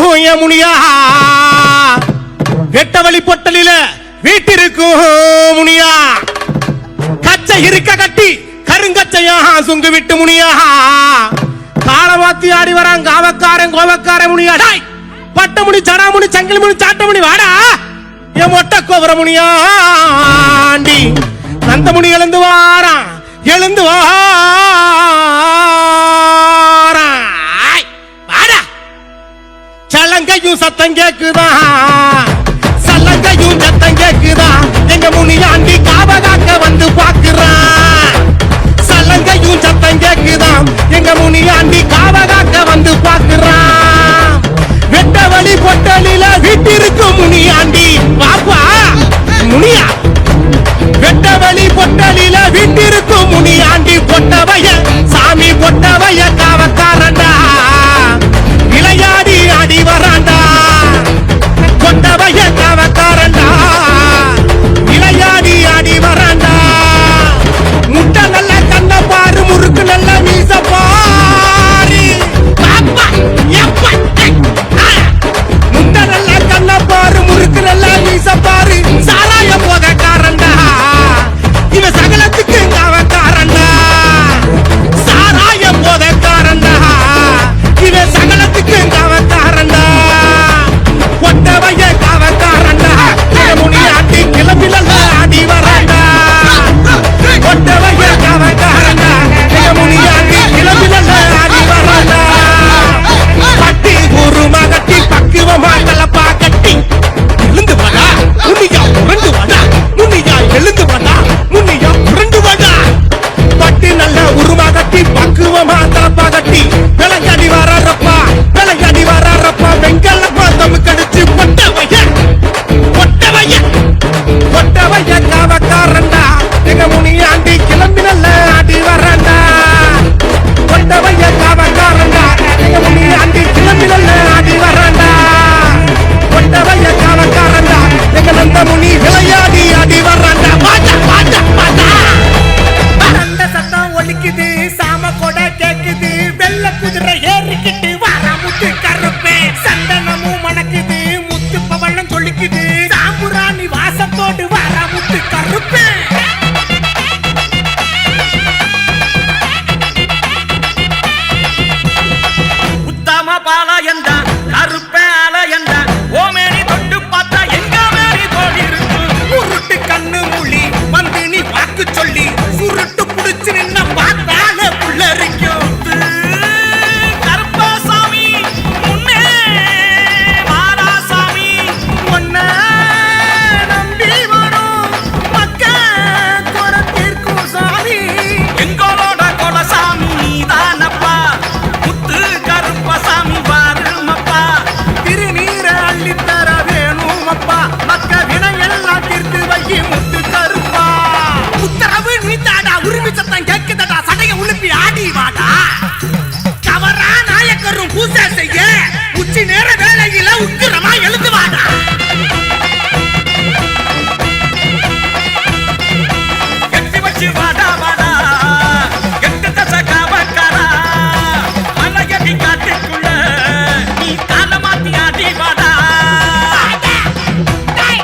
என் முனியா வெட்ட வழி பொட்டலில வீட்டிருக்கும் முனியா. கச்சை இருக்க கட்டி கருங்கச்சையா சுங்கு விட்டு முனியா. காலவாத்தி ஆடி வரான் காவக்காரன் கோவக்காரன் முனியா. டாய்! பட்டமுனி சடாமுனி சங்கிலி முனி சாட்டமுனி வாடா! என் மொட்டை கோபுர முனியாண்டி நந்தமுனி எழுந்து வாரான் எழுந்து வா. நடக்குதா சல்லங்கையும் சத்தம் கேக்குதா? எங்க முனியாண்டி காவலாக்க வந்து பாக்குறான் சல்லங்கையும் சத்தம் கேக்குதா? எங்க முனியா Estaba பூஜை செய்ய உச்சி நேர வேலையில உக்கிரம்.